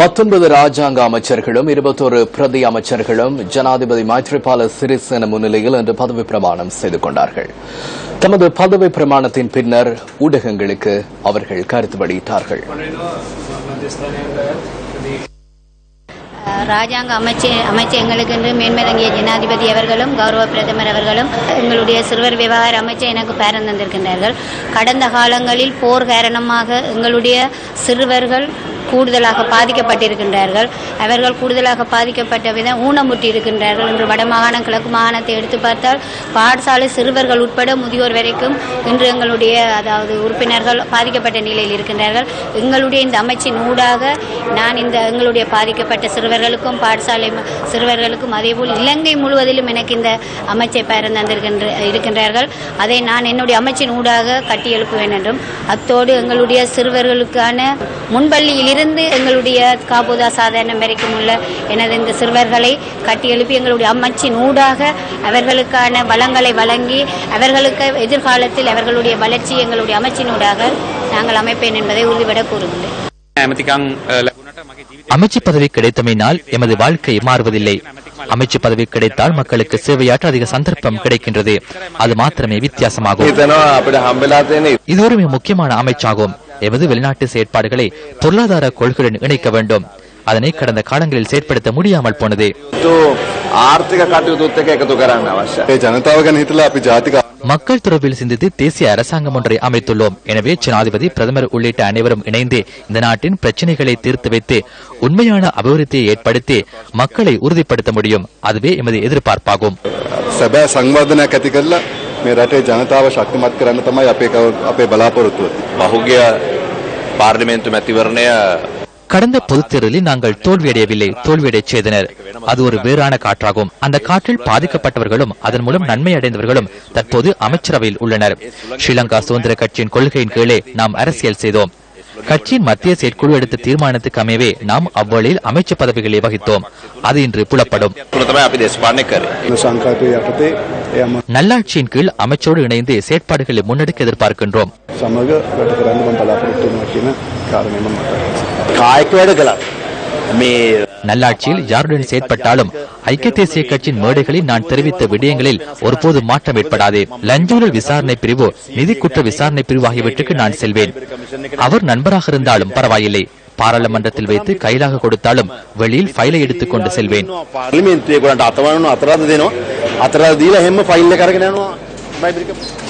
பத்தொன்பது ராஜாங்க அமைச்சர்களும் இருபத்தொரு பிரதி அமைச்சர்களும் ஜனாதிபதி மைத்ரிபால சிறிசேன முன்னிலையில் இன்று பதவி பிரமாணம் செய்து கொண்டார்கள். தமது பதவி பிரமாணத்தின் பின்னர் ஊடகங்களுக்கு அவர்கள் கருத்து வெளியிட்டார்கள். ராஜாங்க அமைச்சு எங்களுக்கு என்று மேன்மேலங்கிய ஜனாதிபதி அவர்களும் கௌரவ பிரதமர் அவர்களும் எங்களுடைய சிறுவர் விவகார அமைச்சர் எனக்கு பேரம் தந்திருக்கின்றார்கள். கடந்த காலங்களில் போர் காரணமாக எங்களுடைய சிறுவர்கள் கூடுதலாக பாதிக்கப்பட்டிருக்கின்றார்கள். அவர்கள் கூடுதலாக பாதிக்கப்பட்ட விதம் ஊனமுற்றி இருக்கின்றார்கள் இன்று வடமாகாணம் கிழக்கு மாகாணத்தை எடுத்து பார்த்தால் பாடசாலை சிறுவர்கள் உட்பட முதியோர் வரைக்கும் இன்று எங்களுடைய அதாவது உறுப்பினர்கள் பாதிக்கப்பட்ட நிலையில் இருக்கின்றார்கள். எங்களுடைய இந்த அமைச்சின் ஊடாக நான் இந்த எங்களுடைய பாதிக்கப்பட்ட சிறுவர்களுக்கும் பாடசாலை சிறுவர்களுக்கும் அதேபோல் இலங்கை முழுவதிலும் எனக்கு இந்த அமைச்சை பெயர்ந்து தந்திருக்கின்ற இருக்கின்றார்கள். அதை நான் என்னுடைய அமைச்சின் ஊடாக கட்டி எழுப்புவேன் என்றும் அத்தோடு எங்களுடைய சிறுவர்களுக்கான முன்பள்ளியில் இருந்து எங்களுடைய காபூதா சாதாரண வரைக்கும் உள்ள எனது இந்த சிறுவர்களை கட்டி எழுப்பி எங்களுடைய அம்மச்சின் ஊடாக அவர்களுக்கான வளங்களை வழங்கி அவர்களுக்கு எதிர்காலத்தில் அவர்களுடைய வளர்ச்சி எங்களுடைய அமைச்சின் ஊடாக நாங்கள் அமைப்பேன் என்பதை உறுதிபட கூறுகின்றேன். அமைச்சு பதவி கிடைத்தமையினால் எமது வாழ்க்கை மாறுவதில்லை. அமைச்சு பதவி கிடைத்தால் மக்களுக்கு சேவையாற்ற அதிக சந்தர்ப்பம் கிடைக்கின்றது. அது மாத்திரமே வித்தியாசமாகும். இது ஒரு முக்கியமான அமைச்சாகும். எமது வெளிநாட்டு செயற்பாடுகளை பொருளாதார கொள்கையுடன் இணைக்க வேண்டும். அதனை கடந்த காலங்களில் செயற்படுத்த முடியாமல் போனது. மக்கள் தொடர்பில் சிந்தித்து தேசிய அரசாங்கம் ஒன்றை அமைத்துள்ளோம். எனவே ஜனாதிபதி பிரதமர் உள்ளிட்ட அனைவரும் இணைந்து இந்த நாட்டின் பிரச்சனைகளை தீர்த்து வைத்து உண்மையான அபிவிருத்தியை ஏற்படுத்தி மக்களை உறுதிப்படுத்த முடியும். அதுவே எமது எதிர்பார்ப்பாகும். සැබෑ සංවර්ධනයක් ඇති කරලා මේ රටේ ජනතාව ශක්තිමත් කරන්න තමයි අපේ කව- අපේ බලාපොරොත්තුව. පහුගිය පාර්ලිමේන්තු මැතිවරණය கடந்த பொதுத் தேர்தலில் நாங்கள் தோல்வியடையவில்லை தோல்வியடைச் செய்தனர் அது ஒரு வேறான காற்றாகும் அந்த காற்றில் பாதிக்கப்பட்டவர்களும் அதன் மூலம் நன்மை அடைந்தவர்களும் தற்போது அமைச்சரவையில் உள்ளனர் ஸ்ரீலங்கா சுதந்திர கட்சியின் கொள்கையின் கீழே நாம் அரசியல் செய்தோம் கட்சியின் மத்திய செயற்குழு எடுத்த தீர்மானத்துக்கு அமையவே நாம் அவ்வழியில் அமைச்சு பதவிகளை வகித்தோம் அது இன்று புலப்படும் நல்லாட்சியின் கீழ் அமைச்சரோடு இணைந்து செயற்பாடுகளை முன்னெடுக்க எதிர்பார்க்கின்றோம். நல்லாட்சியில் யாருடன் செயற்பட்டாலும் ஐக்கிய தேசிய கட்சியின் மேடைகளில் நான் தெரிவித்த விடயங்களில் ஒருபோது மாற்றம் ஏற்படாது. லஞ்சூழல் விசாரணை பிரிவு நிதி குற்ற விசாரணை பிரிவு ஆகியவற்றுக்கு நான் செல்வேன். அவர் நண்பராக இருந்தாலும் பரவாயில்லை. பாராளுமன்றத்தில் வைத்து கையிலாக கொடுத்தாலும் வெளியில் ஃபைலை எடுத்துக்கொண்டு செல்வேன். අතරලා දීලා හැම ෆයිල් එක අරගෙන යනවා ලයිබ්‍රරි එක.